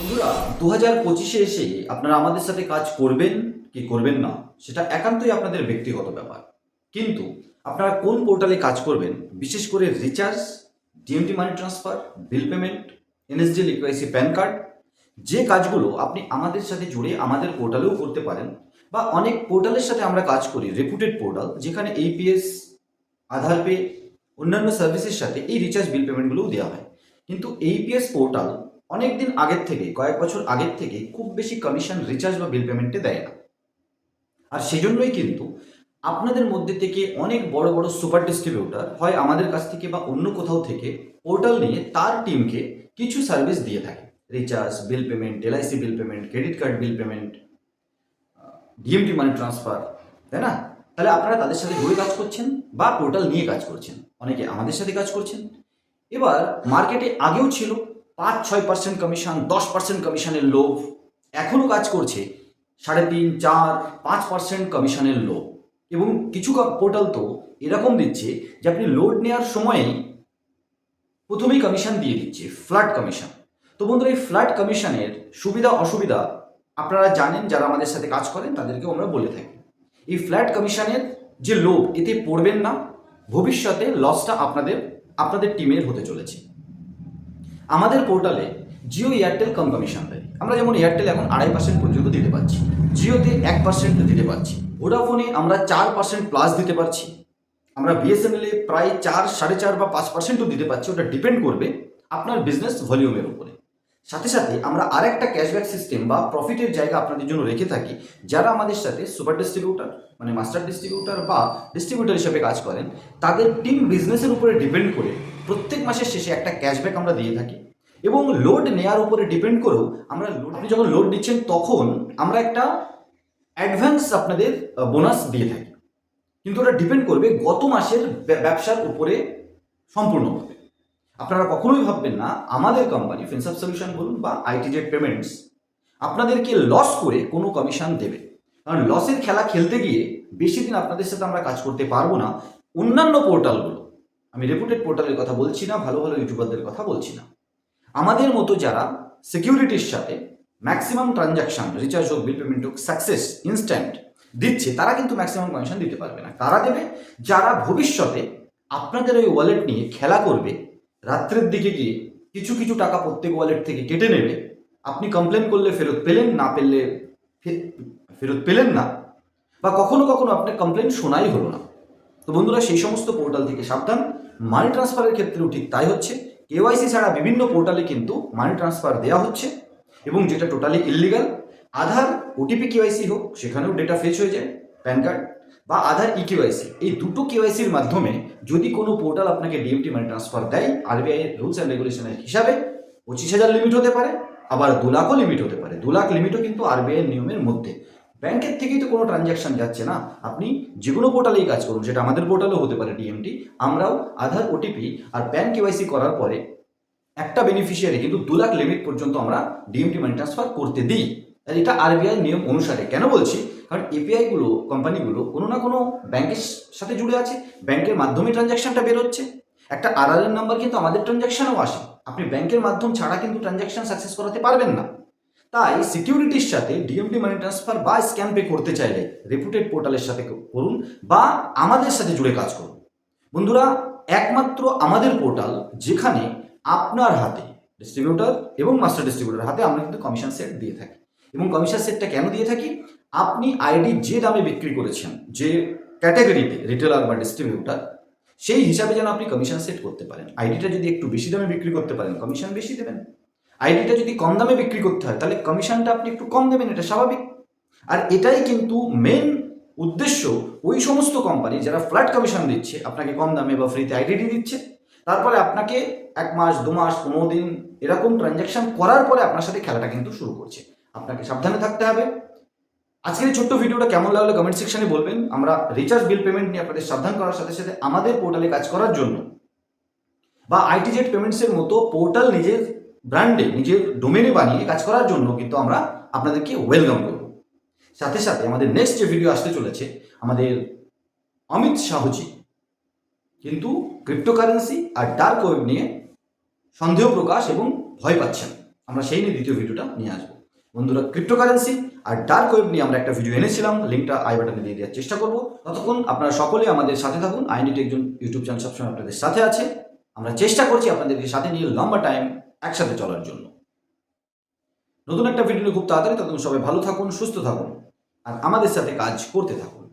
বন্ধুরা দু হাজার পঁচিশে এসে আপনারা আমাদের সাথে কাজ করবেন কি করবেন না, সেটা একান্তই আপনাদের ব্যক্তিগত ব্যাপার। কিন্তু আপনারা কোন পোর্টালে কাজ করবেন, বিশেষ করে recharge DMT money transfer bill payment NSD লিকুয়াইসি PAN card যে কাজগুলো আপনি আমাদের সাথে জুড়ে আমাদের পোর্টালেও করতে পারেন বা অনেক পোর্টালের সাথে আমরা কাজ করি রেপুটেড পোর্টাল, যেখানে এইপিএস আধার পে অন্যান্য সার্ভিসের সাথে এই রিচার্জ বিল পেমেন্টগুলোও দেওয়া হয়। কিন্তু এইপিএস পোর্টাল অনেক দিন আগের থেকে, কয়েক বছর আগের থেকে খুব বেশি কমিশন রিচার্জ বা বিল পেমেন্টে দেয় না। আর সেজন্যই কিন্তু আপনাদের মধ্যে থেকে অনেক বড় বড় সুপার ডিস্ট্রিবিউটার হয় আমাদের কাছ থেকে বা অন্য কোথাও থেকে পোর্টাল নিয়ে তার টিমকে কিছু সার্ভিস দিয়ে থাকে। Recharge bill payment LIC bill payment credit card bill payment DMT money transfer তাই না? তাহলে আপনারা তাদের সাথে জুড়ে কাজ করছেন বা পোর্টাল নিয়ে কাজ করছেন। অনেকে আমাদের সাথে কাজ করছেন। এবার মার্কেটে আগেও ছিল পাঁচ ছয় পার্সেন্ট কমিশন দশ পার্সেন্ট কমিশনের লোভ। এখনও কাজ করছে সাড়ে তিন, চার, পাঁচ পার্সেন্ট কমিশনের লোভ। এবং কিছু পোর্টাল তো এরকম দিচ্ছে যে আপনি লোড নেওয়ার সময়েই প্রথমেই কমিশন দিয়ে দিচ্ছে ফ্ল্যাট কমিশন তো বন্ধুরা, এই ফ্ল্যাট কমিশনের সুবিধা, অসুবিধা আপনারা জানেন, যারা আমাদের সাথে কাজ করেন, তাদেরকেও আমরা বলে থাকি। এই ফ্ল্যাট কমিশনের যে লোভ, এতে পড়বেন না। ভবিষ্যতে লসটা আপনাদের আপনাদের টিমের হতে চলেছে। আমাদের পোর্টালে জিও এয়ারটেল কম কমিশন দেয়। আমরা যেমন এয়ারটেল এখন আড়াই পার্সেন্ট পর্যন্ত দিতে পারছি জিওতে এক পার্সেন্ট দিতে পারছি ভোডাফোনে আমরা চার পার্সেন্ট প্লাস দিতে পারছি। আমরা বিএসএনএল এ প্রায় চার, সাড়ে চার বা পাঁচ পার্সেন্টও দিতে পারছি, ওটা ডিপেন্ড করবে আপনার বিজনেস ভলিউমের উপরে। সাথে সাথে আমরা আরেকটা ক্যাশব্যাক সিস্টেম বা প্রফিটের জায়গা আপনাদের জন্য রেখে থাকি, যারা আমাদের সাথে সুপার ডিস্ট্রিবিউটার মানে মাস্টার ডিস্ট্রিবিউটার বা ডিস্ট্রিবিউটার হিসেবে কাজ করেন, তাদের টিম বিজনেসের উপরে ডিপেন্ড করে প্রত্যেক মাসের শেষে একটা ক্যাশব্যাক আমরা দিয়ে থাকি। এবং লোড নেয়ার উপরে ডিপেন্ড করেও আমরা লোড আপনি যখন লোড নিচ্ছেন তখন আমরা একটা অ্যাডভান্স আপনাদের বোনাস দিয়ে থাকি। কিন্তু ওটা ডিপেন্ড করবে গত মাসের ব্যবসার উপরে সম্পূর্ণভাবে আপনারা কখনোই ভাববেন না, আমাদের কোম্পানি ফিনসাপ সলিউশন বলুন বা আইটিজেড পেমেন্টস আপনাদেরকে লস করে কোনো কমিশন দেবে। কারণ লসের খেলা খেলতে গিয়ে বেশি দিন আপনাদের সাথে আমরা কাজ করতে পারব না। অন্যান্য পোর্টালগুলো আমি রেপুটেড পোর্টালের কথা বলছি না, ভালো ভালো ইউটিউবারদের কথা বলছি না। আমাদের মতো যারা সিকিউরিটির সাথে ম্যাক্সিমাম ট্রানজাকশন রিচার্জ হোক বিল পেমেন্ট হোক সাকসেস ইনস্ট্যান্ট দিচ্ছে, তারা কিন্তু ম্যাক্সিমাম কমিশন দিতে পারবে না। তারা দেবে, যারা ভবিষ্যতে আপনাদের ওই ওয়ালেট নিয়ে খেলা করবে রাত্রের দিকে গিয়ে কিছু কিছু টাকা প্রত্যেক ওয়ালেট থেকে কেটে নেবে। আপনি কমপ্লেন করলে ফেরত পেলেন, না পেলে ফেরত পেলেন না। বা কখনো কখনো আপনার কমপ্লেন শোনাই হলো না। তো বন্ধুরা, সেই সমস্ত পোর্টাল থেকে সাবধান। মানি ট্রান্সফারের ক্ষেত্রেও ঠিক তাই হচ্ছে। কেওয়াইসি ছাড়া বিভিন্ন পোর্টালে কিন্তু মানি ট্রান্সফার দেওয়া হচ্ছে এবং যেটা totally illegal Aadhaar OTP KYC হোক, সেখানেও ডেটা ফেচ হয়ে যায় প্যান কার্ড বা আধার ই কেওয়াইসি এই দুটো কেওয়াইসির মাধ্যমে যদি কোনো পোর্টাল আপনাকে ডিএমটি মানি ট্রান্সফার দেয় আরবিআই এর রুলস অ্যান্ড রেগুলেশনের হিসাবে, পঁচিশ হাজার লিমিট হতে পারে, আবার দু লাখও লিমিট হতে পারে। দু লাখ লিমিটও কিন্তু আরবিআই নিয়মের মধ্যে। ব্যাংকের থেকেই তো কোনো ট্রানজ্যাকশন যাচ্ছে না। আপনি যে কোনো পোর্টালেই কাজ করুন, সেটা আমাদের পোর্টালেও হতে পারে ডিএমটি আমরাও আধার ওটিপি আর প্যান কেওয়াইসি করার পরে একটা বেনিফিশিয়ারি কিন্তু দু লাখ লিমিট পর্যন্ত আমরা ডিএমটি মানি ট্রান্সফার করতে দিই। আর এটা আরবিআই নিয়ম অনুসারে। কেন বলছি? কারণ এপিআইগুলো কোম্পানিগুলো কোনো না কোনো ব্যাংকের সাথে জুড়ে আছে ব্যাংকের মাধ্যমে ট্রানজ্যাকশনটা বেরোচ্ছে। একটা আরআরএন নাম্বার কিন্তু আমাদের ট্রানজ্যাকশনেও আসে। আপনি ব্যাংকের মাধ্যম ছাড়া কিন্তু ট্রানজ্যাকশন সাকসেস করাতে পারবেন না। তাই সিকিউরিটির সাথে ডিএমটি মানি ট্রান্সফার বা স্ক্যান পে করতে চাইলে রেপুটেড পোর্টালের সাথে করুন বা আমাদের সাথে জুড়ে কাজ করুন। বন্ধুরা, একমাত্র আমাদের পোর্টাল যেখানে আপনার হাতে ডিস্ট্রিবিউটর এবং মাস্টার ডিস্ট্রিবিউটর হাতে আমরা কিন্তু কমিশন সেট দিয়ে থাকি। এবং কমিশন সেটটা কেন দিয়ে থাকি? আপনি আইডি যে দামে বিক্রি করেছেন, যে ক্যাটাগরিতে রিটেলার বা ডিস্ট্রিবিউটার সেই হিসাবে যেন আপনি কমিশন সেট করতে পারেন। আইডিটা যদি একটু বেশি দামে বিক্রি করতে পারেন কমিশন বেশি দেবেন। আইডিটা যদি কম দামে বিক্রি করতে হয়, তাহলে কমিশনটা আপনি একটু কম দেবেন, এটা স্বাভাবিক। আর এটাই কিন্তু মেন উদ্দেশ্য ওই সমস্ত কোম্পানি যারা ফ্ল্যাট কমিশন দিচ্ছে, আপনাকে কম দামে বা ফ্রিতে আইডেন্টি দিচ্ছে। তারপরে আপনাকে এক মাস, দু মাস, পনেরো দিন এরকম ট্রানজ্যাকশন করার পরে আপনার সাথে খেলাটা কিন্তু শুরু করছে। আপনাকে সাবধানে থাকতে হবে। আজকের এই ছোট্ট ভিডিওটা কেমন লাগল কমেন্ট সেকশনে বলবেন। আমরা রিচার্জ বিল পেমেন্ট নিয়ে আপনাদের সাবধান করার সাথে সাথে আমাদের পোর্টালে কাজ করার জন্য বা আইটিজেড পেমেন্টসের মতো পোর্টাল নিজের ব্র্যান্ডে নিজের ডোমেনে বানিয়ে কাজ করার জন্য কিন্তু আমরা আপনাদেরকে ওয়েলকাম করব। সাথে সাথে আমাদের নেক্সট যে ভিডিও আসতে চলেছে, আমাদের অমিত শাহজি কিন্তু ক্রিপ্টোকারেন্সি আর ডার্ক ওয়েব নিয়ে সন্দেহ প্রকাশ এবং ভয় পাচ্ছেন। আমরা সেই নিয়ে দ্বিতীয় ভিডিওটা নিয়ে আসব। বন্ধুরা ক্রিপ্টোকারেন্সি আর ডার্ক ওয়েব নিয়ে আমরা একটা ভিডিও এনেছিলাম। লিঙ্কটা আই বাটনে দিয়ে দেওয়ার চেষ্টা করব। ততক্ষণ আপনারা সকলে আমাদের সাথে থাকুন। আইনি একজন ইউটিউব চ্যানেল সবসময় আপনাদের সাথে আছে। আমরা চেষ্টা করছি আপনাদেরকে সাথে নিয়ে লম্বা টাইম একসাথে চলার জন্য। নতুন একটা ভিডিও খুব তাড়াতাড়ি ততক্ষণ সবাই ভালো থাকুন, সুস্থ থাকুন, আর আমাদের সাথে কাজ করতে থাকুন।